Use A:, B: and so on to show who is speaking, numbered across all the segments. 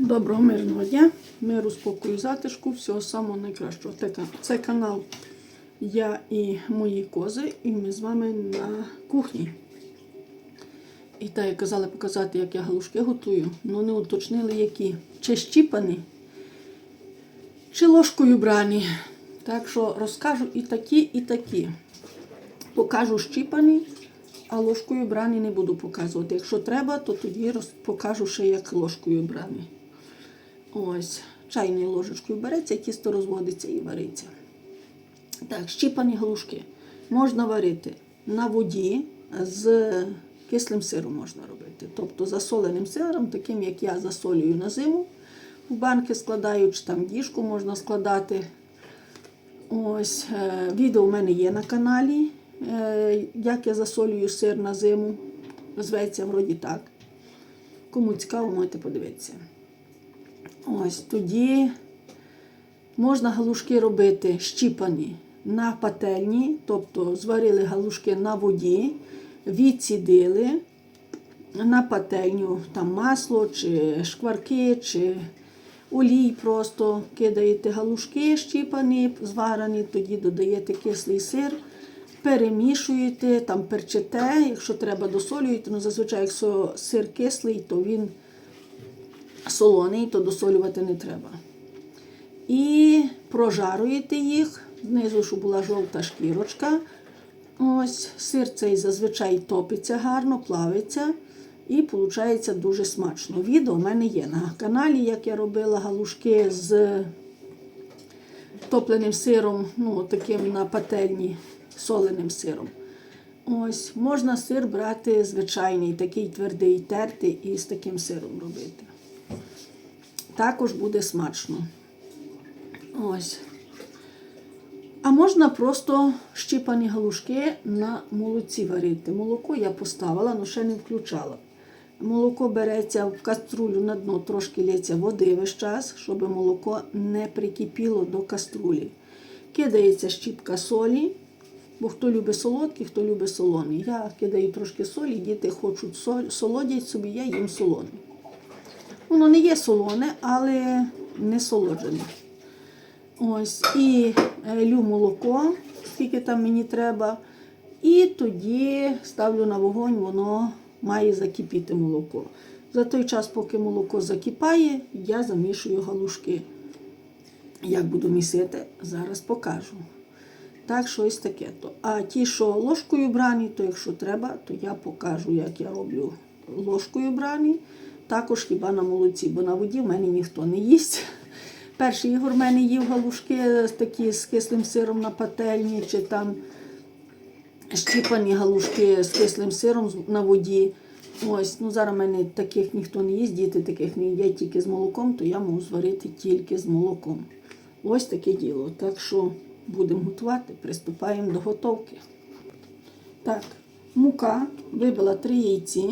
A: Доброго мирного дня, миру, спокою, затишку, всього самого найкращого. Це канал Я і мої кози, і ми з вами на кухні. І так, як казали показати, як я галушки готую, але не уточнили, які. Чи щіпані, чи ложкою брані. Так що розкажу і такі, і такі. Покажу щіпані, а ложкою брані не буду показувати. Якщо треба, то тоді покажу ще як ложкою брані. Ось, чайною ложечкою береться, тісто розводиться і вариться. Так, щіпані галушки можна варити на воді з кислим сиром можна робити. Тобто засоленим сиром, таким як я засолюю на зиму. В банки складаю, чи там діжку можна складати. Ось, е, відео в мене є на каналі, е, як я засолюю сир на зиму. Зветься вроді так. Кому цікаво, можете подивитися. Ось тоді можна галушки робити щіпані на пательні, тобто зварили галушки на воді, відсідили на пательню там масло, чи шкварки, чи олій просто кидаєте галушки щіпані, зварені, тоді додаєте кислий сир, перемішуєте, там перчите, якщо треба досолюєте, ну зазвичай, якщо сир кислий, то він солоний, то досолювати не треба. І прожаруєте їх, знизу, щоб була жовта шкірочка. Ось, сир цей зазвичай топиться гарно, плавиться. І виходить дуже смачно. Відео в мене є на каналі, як я робила галушки з топленим сиром, ну, таким на пательні, соленим сиром. Ось, можна сир брати звичайний, такий твердий, тертий і з таким сиром робити. Також буде смачно. Ось. А можна просто щіпані галушки на молоці варити. Молоко я поставила, але ще не включала. Молоко береться в каструлю на дно, трошки лється води весь час, щоб молоко не прикипіло до каструлі. Кидається щіпка солі, бо хто любить солодкий, хто любить солоний. Я кидаю трошки солі, діти хочуть солодять собі, я їм солоний. Воно не є солоне, але не солоджене. Ось, і е, лю молоко, скільки там мені треба. І тоді ставлю на вогонь, воно має закипіти молоко. За той час, поки молоко закипає, я замішую галушки. Як буду місити, зараз покажу. Так, щось таке. то. А ті, що ложкою брані, то якщо треба, то я покажу, як я роблю ложкою брані. Також хіба на молоці, бо на воді в мене ніхто не їсть. Перший Ігор в мене їв галушки такі з кислим сиром на пательні, чи там щіпані галушки з кислим сиром на воді. Ось, ну зараз в мене таких ніхто не їсть, діти таких не їдять тільки з молоком, то я можу зварити тільки з молоком. Ось таке діло. Так що будемо готувати, приступаємо до готовки. Так, мука вибила три яйці.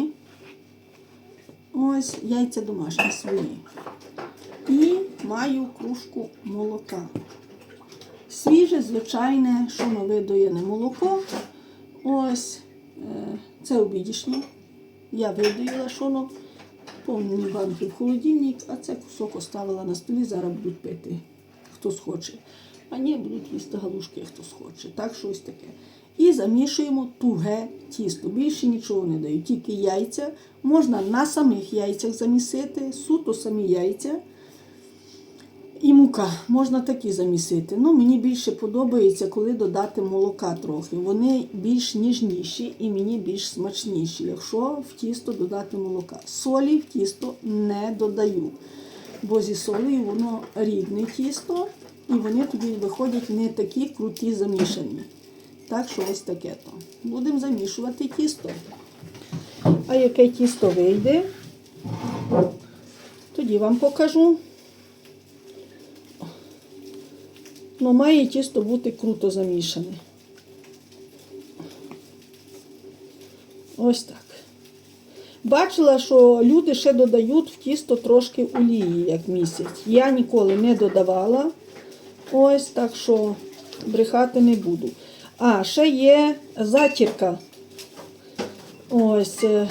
A: Ось яйця домашні свої. І маю кружку молока. Свіже, звичайне, що ми видоєне молоко. Ось е, це обідішнє. Я видоїла, що воно повні банки в холодильник, а це кусок оставила на столі, зараз будуть пити, хто схоче. А ні, будуть їсти галушки, хто схоче. Так, щось таке. І замішуємо туге тісто. Більше нічого не даю, тільки яйця. Можна на самих яйцях замісити, суто самі яйця. І мука можна такі замісити. Ну, мені більше подобається, коли додати молока трохи. Вони більш ніжніші і мені більш смачніші, якщо в тісто додати молока. Солі в тісто не додаю, бо зі солею воно рідне тісто, і вони тоді виходять не такі круті замішані. Так що ось таке то. Будемо замішувати тісто. А яке тісто вийде, тоді вам покажу. Ну, має тісто бути круто замішане. Ось так. Бачила, що люди ще додають в тісто трошки олії, як місяць. Я ніколи не додавала. Ось так що брехати не буду. А, ще є затірка. Ось. е,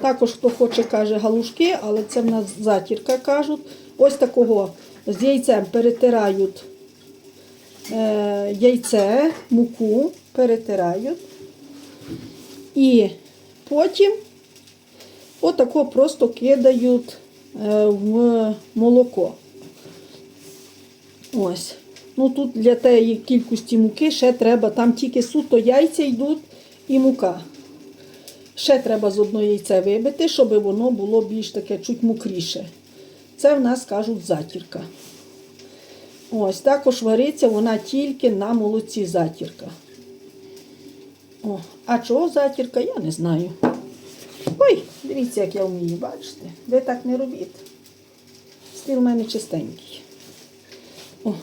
A: Також хто хоче, каже галушки, але це в нас затірка кажуть. Ось такого з яйцем перетирають е, яйце, муку перетирають. І потім отако просто кидають е, в молоко. Ось. Ну тут для тієї кількості муки ще треба, там тільки суто яйця йдуть і мука. Ще треба з одного яйця вибити, щоб воно було більш таке чуть мокріше. Це в нас кажуть затірка. Ось, також вариться вона тільки на молоці затірка. О, а чого затірка, я не знаю. Ой, дивіться, як я вмію, бачите? Ви так не робіть. Стіл у мене чистенький. О.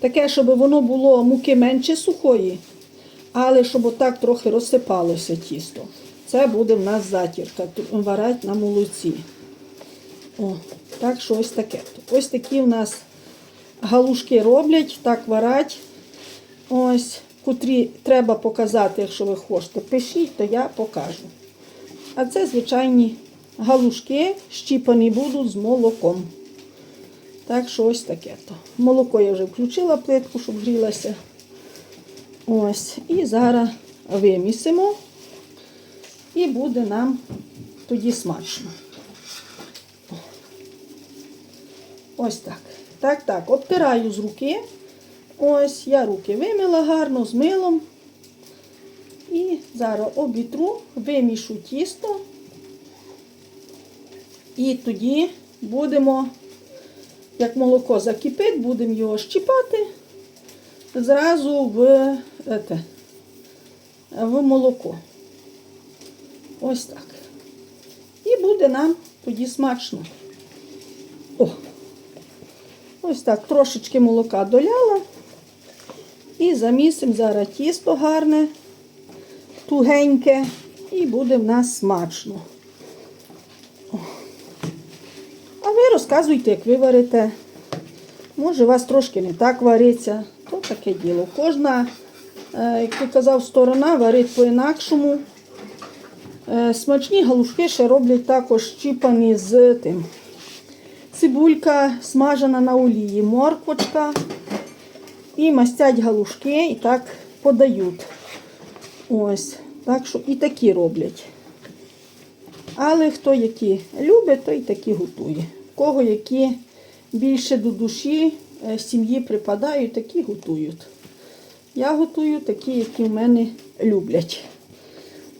A: Таке, щоб воно було муки менше сухої, але щоб отак трохи розсипалося тісто. Це буде в нас затірка, варать на молоці. О, так що ось таке. Ось такі в нас галушки роблять, так варать. Ось, котрі треба показати, якщо ви хочете. Пишіть, то я покажу. А це звичайні галушки, щіпані будуть з молоком. Так що ось таке то. Молоко я вже включила плитку, щоб грілася. Ось. І зараз вимісимо. І буде нам тоді смачно. Ось так. Так, так. Обтираю з руки. Ось, я руки вимила гарно з милом. І зараз обітру, вимішу тісто. І тоді будемо, як молоко закипить, будемо його щіпати зразу в, ете, в молоко. Ось так. І буде нам тоді смачно. О! Ось так, трошечки молока доляла. І замісимо зараз тісто гарне, тугеньке, і буде в нас смачно. О. А ви розказуйте, як ви варите. Може, у вас трошки не так вариться, то таке діло. Кожна, е, як ти казав, сторона варить по-інакшому. Е, Смачні галушки ще роблять також чіпані з тим. Цибулька смажена на олії, морквочка. І мастять галушки і так подають. Ось. Так що і такі роблять. Але хто які любить, той такі готує. Кого які більше до душі е, сім'ї припадають, такі готують. Я готую такі, які в мене люблять.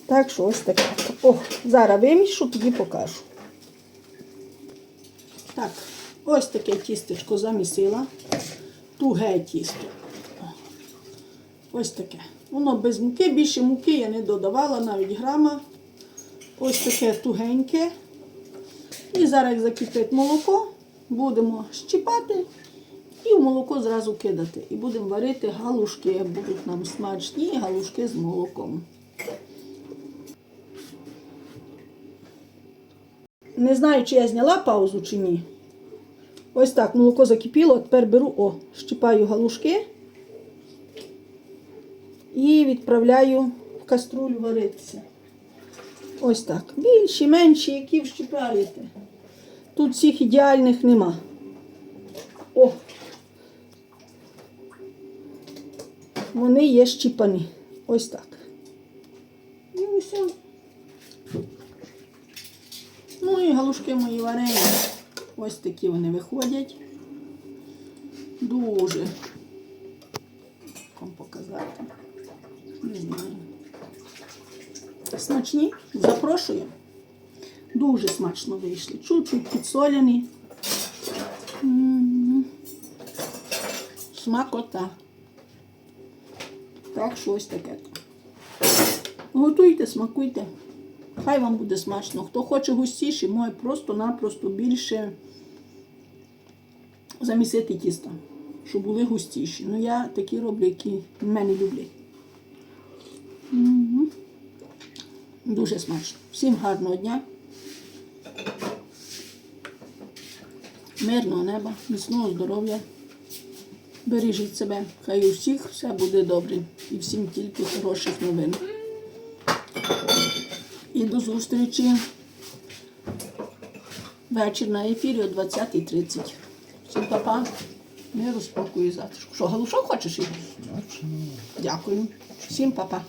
A: Так що ось таке. О, зараз вимішу, тоді покажу. Так, ось таке тістечко замісила. Туге тісто. Ось таке. Воно без муки, більше муки я не додавала, навіть грама. Ось таке тугеньке. І зараз, як закипить молоко, будемо щіпати і в молоко зразу кидати. І будемо варити галушки. Будуть нам смачні галушки з молоком. Не знаю, чи я зняла паузу чи ні. Ось так, молоко закипіло, тепер беру, о, щипаю галушки і відправляю в каструлю варитися. Ось так. Більші, менші, які вщипаєте. Тут всіх ідеальних нема. О! Вони є щіпані. Ось так. І усе. Ну і галушки мої варені. Ось такі вони виходять. Дуже. Як Вам показати. Не знаю. Смачні. Запрошую. Дуже смачно вийшли. Чуть-чуть підсоляні. М. Смакота. Так, що ось таке. Готуйте, смакуйте. Хай вам буде смачно. Хто хоче густіші, може просто-напросто більше замісити тісто, щоб були густіші. Ну я такі роблю, які мене люблять. Дуже смачно. Всім гарного дня. Мирного неба, міцного здоров'я. Бережіть себе. Хай у всіх все буде добре. І всім тільки хороших новин. І до зустрічі вечір на ефірі о 20.30. Всім папа. Миру, спокою і затишку. Що, галушок хочеш? Дякую. Всім папа.